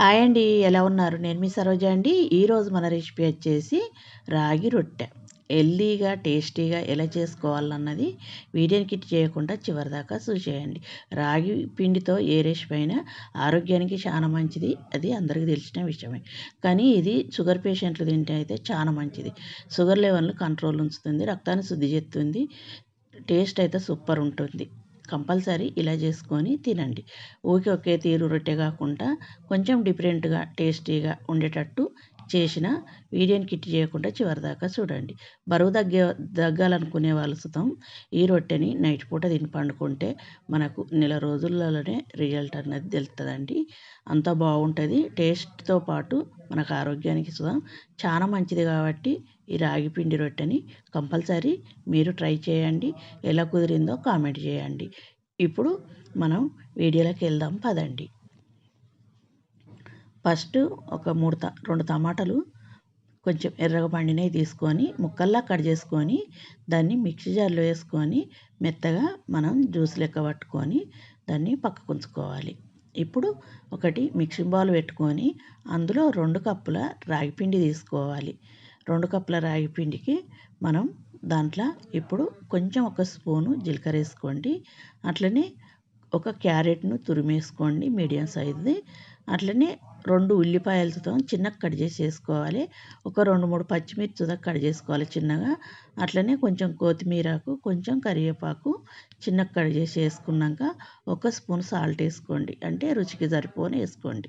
Hi అండి ఎలా ఉన్నారు? నేను మీ సరోజ అండి. ఈరోజు మన రెసిపీ వచ్చేసి రాగి రొట్టె. హెల్దీగా టేస్టీగా ఎలా చేసుకోవాలన్నది వీడియోని కిట్ చేయకుండా చివరిదాకా చూసేయండి. రాగి పిండితో ఏ రెసిపీ అయినా ఆరోగ్యానికి చాలా మంచిది. అది అందరికీ తెలిసిన విషయమే. కానీ ఇది షుగర్ పేషెంట్లు తింటే అయితే చాలా మంచిది. షుగర్ లెవెల్ను కంట్రోల్ ఉంచుతుంది రక్తాన్ని శుద్ధి చేస్తుంది టేస్ట్ అయితే సూపర్ ఉంటుంది. కంపల్సరీ ఇలా చేసుకొని తినండి. ఊరికే ఒకే తీరు రొట్టె కాకుండా కొంచెం డిఫరెంట్గా టేస్టీగా ఉండేటట్టు చేసిన వీడియోని కిట్ చేయకుండా చివరిదాకా చూడండి. బరువు తగ్గే తగ్గాలనుకునే వాళ్ళు సుతం ఈ రొట్టెని నైట్ పూట తిని పండుకుంటే మనకు నెల రోజులలోనే రిజల్ట్ అన్నది తెలుస్తుందండి అంత బాగుంటుంది. టేస్ట్తో పాటు మనకు ఆరోగ్యానికి సుతం చాలా మంచిది కాబట్టి ఈ రాగి పిండి రొట్టెని కంపల్సరీ మీరు ట్రై చేయండి. ఎలా కుదిరిందో కామెంట్ చేయండి. ఇప్పుడు మనం వీడియోలోకి వెళ్దాం. పదండి. ఫస్ట్ ఒక మూడు త రెండు టమాటాలు కొంచెం ఎర్రగా పండినవి తీసుకొని ముక్కల్లా కట్ చేసుకొని దాన్ని మిక్సీ జార్లో వేసుకొని మెత్తగా మనం జ్యూస్ లెక్క పట్టుకొని దాన్ని పక్కకు ఉంచుకోవాలి. ఇప్పుడు ఒకటి మిక్సింగ్ బౌల్ పెట్టుకొని అందులో రెండు కప్పుల రాగిపిండి తీసుకోవాలి. రెండు కప్పుల రాగిపిండికి మనం దాంట్లో ఇప్పుడు కొంచెం ఒక స్పూను జీలకర్ర వేసుకోండి. అట్లనే ఒక క్యారెట్ను తురిమేసుకోండి మీడియం సైజుది. అట్లనే రెండు ఉల్లిపాయలతో చిన్నగా కట్ చేసి వేసుకోవాలి ఒక రెండు మూడు పచ్చిమిర్చి కట్ చేసుకోవాలి చిన్నగా. అట్లనే కొంచెం కొత్తిమీరకు కొంచెం కరివేపాకు చిన్నగా కట్ చేసి వేసుకున్నాక ఒక స్పూన్ సాల్ట్ వేసుకోండి. అంటే రుచికి సరిపోని వేసుకోండి.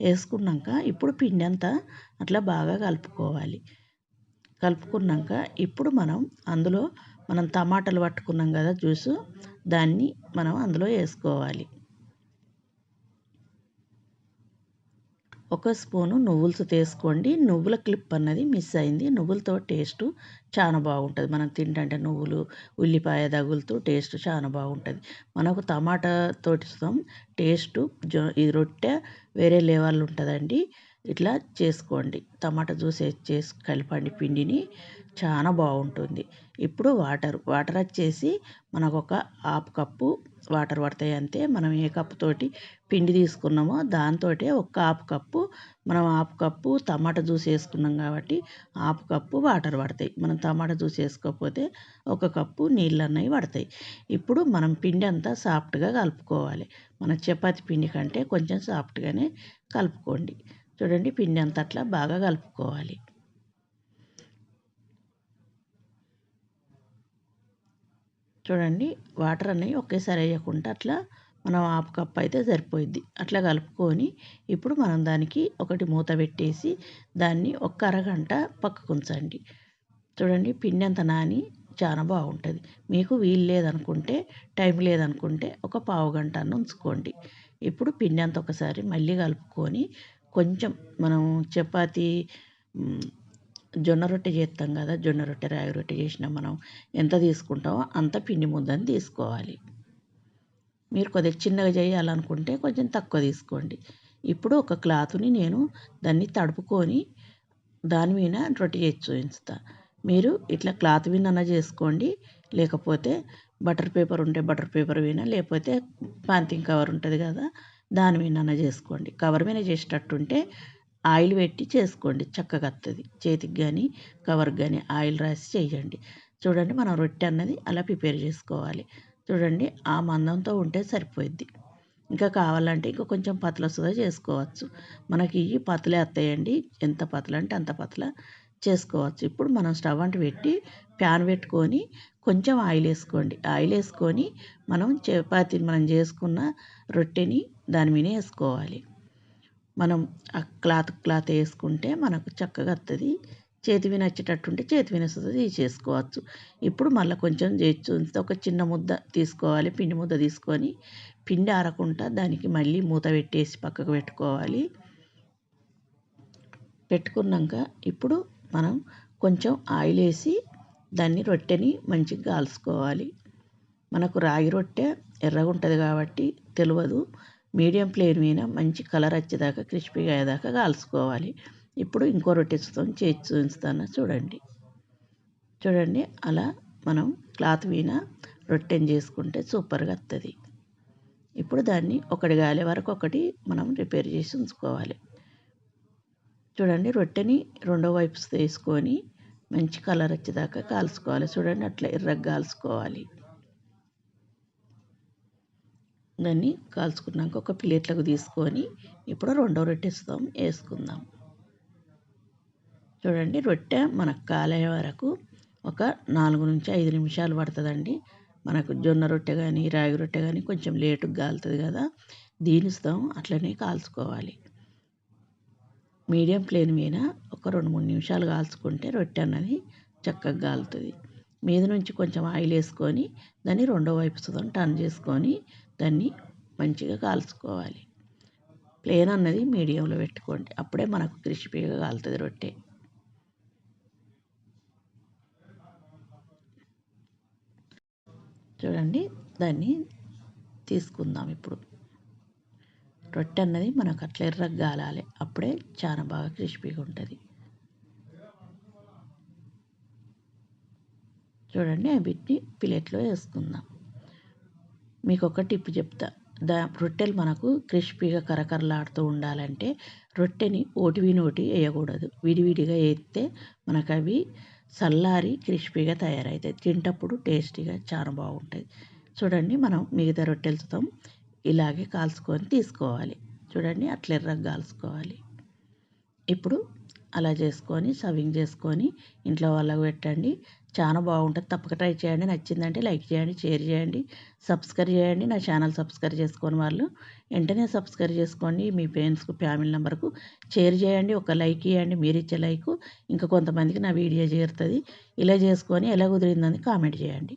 వేసుకున్నాక ఇప్పుడు పిండి అంతా అట్లా బాగా కలుపుకోవాలి. కలుపుకున్నాక ఇప్పుడు మనం అందులో మనం టమాటాలు పట్టుకున్నాం కదా జ్యూసు దాన్ని మనం అందులో వేసుకోవాలి. ఒక స్పూను నువ్వులు తీసుకోండి. నువ్వుల క్లిప్ అన్నది మిస్ అయింది. నువ్వులతో టేస్ట్ చాలా బాగుంటుంది. మనం తింటంటే నువ్వులు ఉల్లిపాయ దగులుతూ టేస్ట్ చాలా బాగుంటుంది. మనకు టమాటా తోటి టేస్ట్ జొ ఈ రొట్టె వేరే లెవెల్ ఉంటుందండి. ఇట్లా చేసుకోండి. టమాటా జ్యూస్ చేసి కలపండి పిండిని. చాలా బాగుంటుంది. ఇప్పుడు వాటర్ వాటర్ వచ్చేసి మనకు ఒక హాఫ్ కప్పు వాటర్ పడతాయి అంతే. మనం ఏ కప్పు తోటి పిండి తీసుకున్నామో దాంతో ఒక హాఫ్ కప్పు మనం హాఫ్ కప్పు టమాటా జ్యూస్ వేసుకున్నాం కాబట్టి హాఫ్ కప్పు వాటర్ పడతాయి. మనం టమాటా జ్యూస్ వేసుకోకపోతే ఒక కప్పు నీళ్ళు అన్నవి పడతాయి. ఇప్పుడు మనం పిండి అంతా సాఫ్ట్గా కలుపుకోవాలి. మన చపాతి పిండి కంటే కొంచెం సాఫ్ట్గానే కలుపుకోండి. చూడండి పిండి అంతా అట్లా బాగా కలుపుకోవాలి. చూడండి వాటర్ అనేవి ఒకేసారి వేయకుండా అట్లా మనం హాఫ్ కప్ అయితే సరిపోయిద్ది. అట్లా కలుపుకొని ఇప్పుడు మనం దానికి ఒకటి మూత పెట్టేసి దాన్ని ఒక్క అరగంట పక్కకు ఉంచండి చూడండి పిండి అంత నాని చాలా బాగుంటుంది. మీకు వీలు లేదనుకుంటే టైం లేదనుకుంటే ఒక పావు గంట ఉంచుకోండి. ఇప్పుడు పిండి అంత ఒకసారి మళ్ళీ కలుపుకొని కొంచెం మనం చపాతీ జొన్న రొట్టె చేస్తాం కదా జొన్న రొట్టె రాగి రొట్టె చేసినా మనం ఎంత తీసుకుంటామో అంత పిండి ముద్దని తీసుకోవాలి. మీరు కొద్దిగా చిన్నగా చేయాలనుకుంటే కొంచెం తక్కువ తీసుకోండి. ఇప్పుడు ఒక క్లాత్ని నేను దాన్ని తడుపుకొని దాని మీద రొట్టె చేసి చూపిస్తా. మీరు ఇట్లా క్లాత్ మీద చేసుకోండి లేకపోతే బటర్ పేపర్ ఉంటే బటర్ పేపర్ మీద లేకపోతే పాంతింగ్ కవర్ ఉంటుంది కదా దాని మీద చేసుకోండి. కవర్ మీద చేసేటట్టుంటే ఆయిల్ పెట్టి చేసుకోండి చక్కగా వస్తుంది చేతికి కానీ కవర్కి కానీ ఆయిల్ రాసి చేయండి. చూడండి మనం రొట్టె అన్నది అలా ప్రిపేర్ చేసుకోవాలి. చూడండి ఆ మందంతో ఉంటే సరిపోయిద్ది. ఇంకా కావాలంటే ఇంకా కొంచెం పతల సుధా చేసుకోవచ్చు. మనకి ఇవి పతలే వస్తాయండి ఎంత పతల అంటే అంత పతల చేసుకోవచ్చు. ఇప్పుడు మనం స్టవ్ అంటు పెట్టి ప్యాన్ పెట్టుకొని కొంచెం ఆయిల్ వేసుకోండి. ఆయిల్ వేసుకొని మనం చపాతీని మనం చేసుకున్న రొట్టెని దాని మీద వేసుకోవాలి. మనం ఆ క్లాత్ క్లాత్ వేసుకుంటే మనకు చక్కగా వస్తుంది చేతి మీద వచ్చేటట్టుంటే చేతి మీద చేసుకోవచ్చు. ఇప్పుడు మళ్ళీ కొంచెం చేసి ఒక చిన్న ముద్ద తీసుకోవాలి పిండి ముద్ద తీసుకొని పిండి ఆరకుండా దానికి మళ్ళీ మూత పెట్టేసి పక్కకు పెట్టుకోవాలి. పెట్టుకున్నాక ఇప్పుడు మనం కొంచెం ఆయిల్ వేసి దాన్ని రొట్టెని మంచిగా కాల్చుకోవాలి. మనకు రాగి రొట్టె ఎర్రగా ఉంటుంది కాబట్టి తెలియదు మీడియం ఫ్లేమ్ మీద మంచి కలర్ వచ్చేదాకా క్రిస్పీగా అయ్యేదాకా కాల్చుకోవాలి. ఇప్పుడు ఇంకో రొట్టె చేసి చూపిస్తాను చూడండి. చూడండి అలా మనం క్లాత్ మీద రొట్టెని చేసుకుంటే సూపర్గా వస్తుంది ఇప్పుడు దాన్ని ఒకటి గాలే వరకు ఒకటి మనం రిపేర్ చేసి ఉంచుకోవాలి. చూడండి రొట్టెని రెండో వైపు తీసుకొని మంచి కలర్ వచ్చేదాకా కాల్చుకోవాలి. చూడండి అట్లా ఎర్రగా కాల్చుకోవాలి. దాన్ని కాల్చుకున్నాక ఒక ప్లేట్లకు తీసుకొని ఇప్పుడు రెండో రొట్టె ఇస్తాం వేసుకుందాం. చూడండి రొట్టె మనకు కాలే వరకు ఒక నాలుగు నుంచి ఐదు నిమిషాలు పడుతుందండి. మనకు జొన్న రొట్టె కానీ రాగి రొట్టె కానీ కొంచెం లేటుగా కాలుతుంది కదా దీని అట్లనే కాల్చుకోవాలి. మీడియం ఫ్లేమ్ మీద ఒక రెండు మూడు నిమిషాలు కాల్చుకుంటే రొట్టె అన్నది చక్కగా కాలుతుంది మీద నుంచి కొంచెం ఆయిల్ వేసుకొని దాన్ని రెండో వైపు సుతం టర్న్ చేసుకొని దాన్ని మంచిగా కాల్చుకోవాలి. ప్లేన్ అన్నది మీడియంలో పెట్టుకోండి. అప్పుడే మనకు క్రిస్పీగా కాలుతుంది రొట్టె. చూడండి దాన్ని తీసుకుందాం ఇప్పుడు. రొట్టె అన్నది మనకు అట్లా ఎర్రగా కాలాలి. అప్పుడే చాలా బాగా క్రిస్పీగా ఉంటుంది. చూడండి వీటిని ప్లేట్లో వేసుకుందాం. మీకు ఒక టిప్ చెప్తా. దా రొట్టెలు మనకు క్రిస్పీగా కరకరలాడుతూ ఉండాలంటే రొట్టెని ఓటి నోటి వేయకూడదు. విడివిడిగా వేస్తే మనకు అవి చల్లారి క్రిస్పీగా తయారవుతాయి. తింటప్పుడు టేస్టీగా చాలా బాగుంటుంది చూడండి మనం మిగతా రొట్టెలతో ఇలాగే కాల్చుకొని తీసుకోవాలి. చూడండి అట్లా ఎర్రగా కాల్చుకోవాలి. ఇప్పుడు అలా చేసుకొని సర్వింగ్ చేసుకొని ఇంట్లో వాళ్ళకు పెట్టండి. చాలా బాగుంటుంది. తప్పక ట్రై చేయండి. నచ్చిందంటే లైక్ చేయండి షేర్ చేయండి సబ్స్క్రైబ్ చేయండి. నా ఛానల్ సబ్స్క్రైబ్ చేసుకొని వాళ్ళు వెంటనే సబ్స్క్రైబ్ చేసుకోండి. మీ ఫ్రెండ్స్కు ఫ్యామిలీ నెంబర్కు షేర్ చేయండి. ఒక లైక్ ఇవ్వండి. మీరు ఇచ్చే లైక్ ఇంకా కొంతమందికి నా వీడియో చేరుతుంది. ఇలా చేసుకొని ఎలా కుదిరిందని కామెంట్ చేయండి.